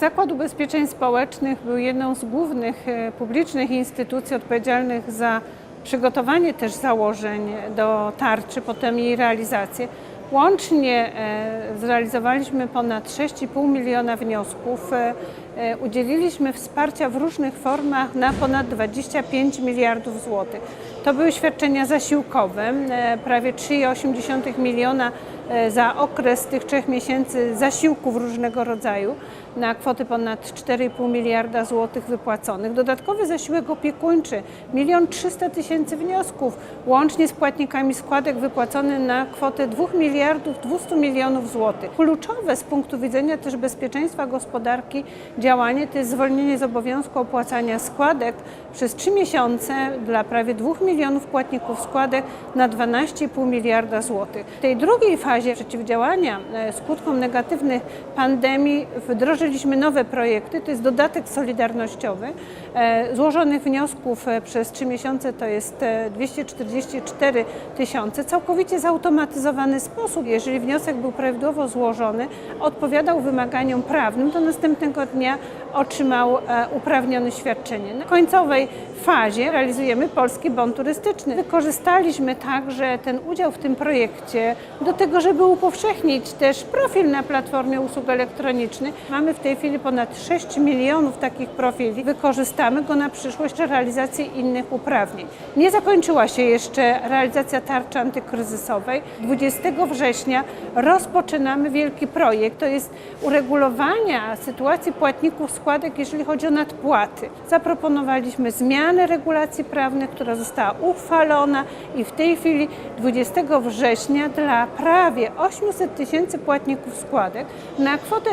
Zakład Ubezpieczeń Społecznych był jedną z głównych e, publicznych instytucji odpowiedzialnych za przygotowanie też założeń do tarczy, potem jej realizację. Łącznie e, zrealizowaliśmy ponad 6,5 miliona wniosków. E, Udzieliliśmy wsparcia w różnych formach na ponad 25 miliardów złotych. To były świadczenia zasiłkowe, prawie 3,8 miliona e, za okres tych trzech miesięcy zasiłków różnego rodzaju na kwoty ponad 4,5 miliarda złotych wypłaconych. Dodatkowy zasiłek opiekuńczy 1 300 tysięcy wniosków, łącznie z płatnikami składek wypłacony na kwotę 2 miliardów 200 milionów złotych. Kluczowe z punktu widzenia też bezpieczeństwa gospodarki działanie to jest zwolnienie z obowiązku opłacania składek przez 3 miesiące dla prawie 2 milionów płatników składek na 12,5 miliarda złotych. W tej drugiej fazie przeciwdziałania e, skutkom negatywnych pandemii wdrożyliśmy nowe projekty, to jest dodatek solidarnościowy. E, Złożonych wniosków e, przez 3 miesiące to jest e, 244 tysiące, całkowicie zautomatyzowany sposób. Jeżeli wniosek był prawidłowo złożony, odpowiadał wymaganiom prawnym, to następnego dnia otrzymał uprawnione świadczenie. Na końcowej fazie realizujemy Polski Bon Turystyczny. Wykorzystaliśmy także ten udział w tym projekcie do tego, żeby upowszechnić też profil na platformie usług elektronicznych. Mamy w tej chwili ponad 6 milionów takich profili. Wykorzystamy go na przyszłość realizację innych uprawnień. Nie zakończyła się jeszcze realizacja tarczy antykryzysowej. 20 września rozpoczynamy wielki projekt. To jest uregulowania sytuacji płatników składek, jeżeli chodzi o nadpłaty. Zaproponowaliśmy zmianę regulacji prawnych, która została uchwalona i w tej chwili 20 września dla prawie 800 tysięcy płatników składek na kwotę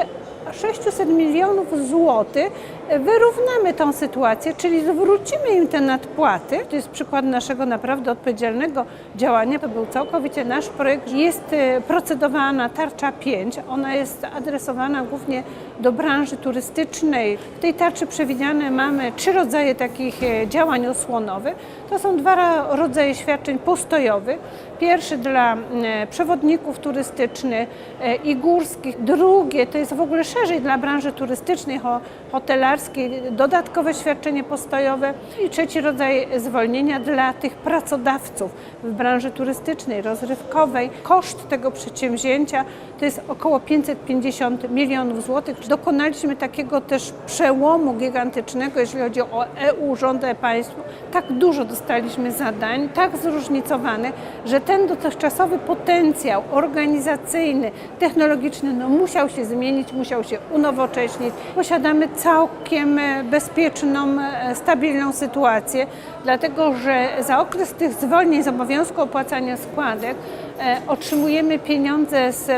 600 milionów złotych wyrównamy tą sytuację, czyli zwrócimy im te nadpłaty. To jest przykład naszego naprawdę odpowiedzialnego działania. To był całkowicie nasz projekt. Jest e, procedowana tarcza 5. Ona jest adresowana głównie do branży turystycznej. W tej tarczy przewidziane mamy trzy rodzaje takich e, działań osłonowych. To są dwa rodzaje świadczeń postojowych. Pierwszy dla e, przewodników turystycznych e, i górskich. Drugie to jest w ogóle szerzej dla branży turystycznej, ho- hotelarskiej, dodatkowe świadczenie postojowe. I trzeci rodzaj zwolnienia dla tych pracodawców w branży turystycznej, rozrywkowej. Koszt tego przedsięwzięcia to jest około 550 milionów złotych. Dokonaliśmy takiego też przełomu gigantycznego, jeżeli chodzi o EU, rządy państw. Tak dużo dostaliśmy zadań, tak zróżnicowanych, że ten dotychczasowy potencjał organizacyjny, technologiczny no, musiał się zmienić, musiał się unowocześnić. Posiadamy całkiem e, bezpieczną, e, stabilną sytuację, dlatego że za okres tych zwolnień z obowiązku opłacania składek e, otrzymujemy pieniądze z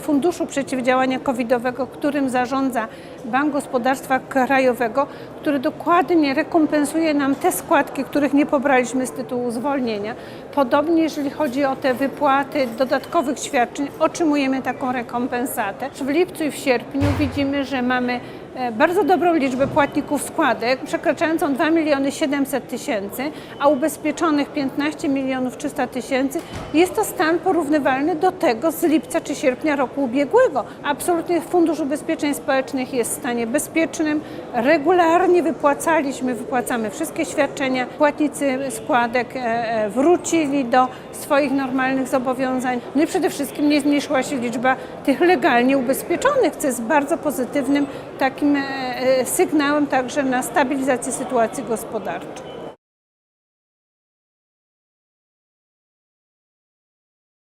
Funduszu Przeciwdziałania Covidowego, którym zarządza Bank Gospodarstwa Krajowego, który dokładnie rekompensuje nam te składki, których nie pobraliśmy z tytułu zwolnienia. Podobnie jeżeli chodzi o te wypłaty dodatkowych świadczeń, otrzymujemy taką rekompensatę. W lipcu i w sierpniu widzimy, że mamy bardzo dobrą liczbę płatników składek, przekraczającą 2 miliony 700 tysięcy, a ubezpieczonych 15 milionów 300 tysięcy. Jest to stan porównywalny do tego z lipca czy sierpnia roku ubiegłego. Absolutnie Fundusz Ubezpieczeń Społecznych jest w stanie bezpiecznym. Regularnie wypłacaliśmy, wypłacamy wszystkie świadczenia. Płatnicy składek e, e, wrócili do swoich normalnych zobowiązań. No i przede wszystkim nie zmniejszyła się liczba tych legalnie ubezpieczonych, co jest bardzo pozytywnym takim e, e, sygnałem także na stabilizację sytuacji gospodarczej.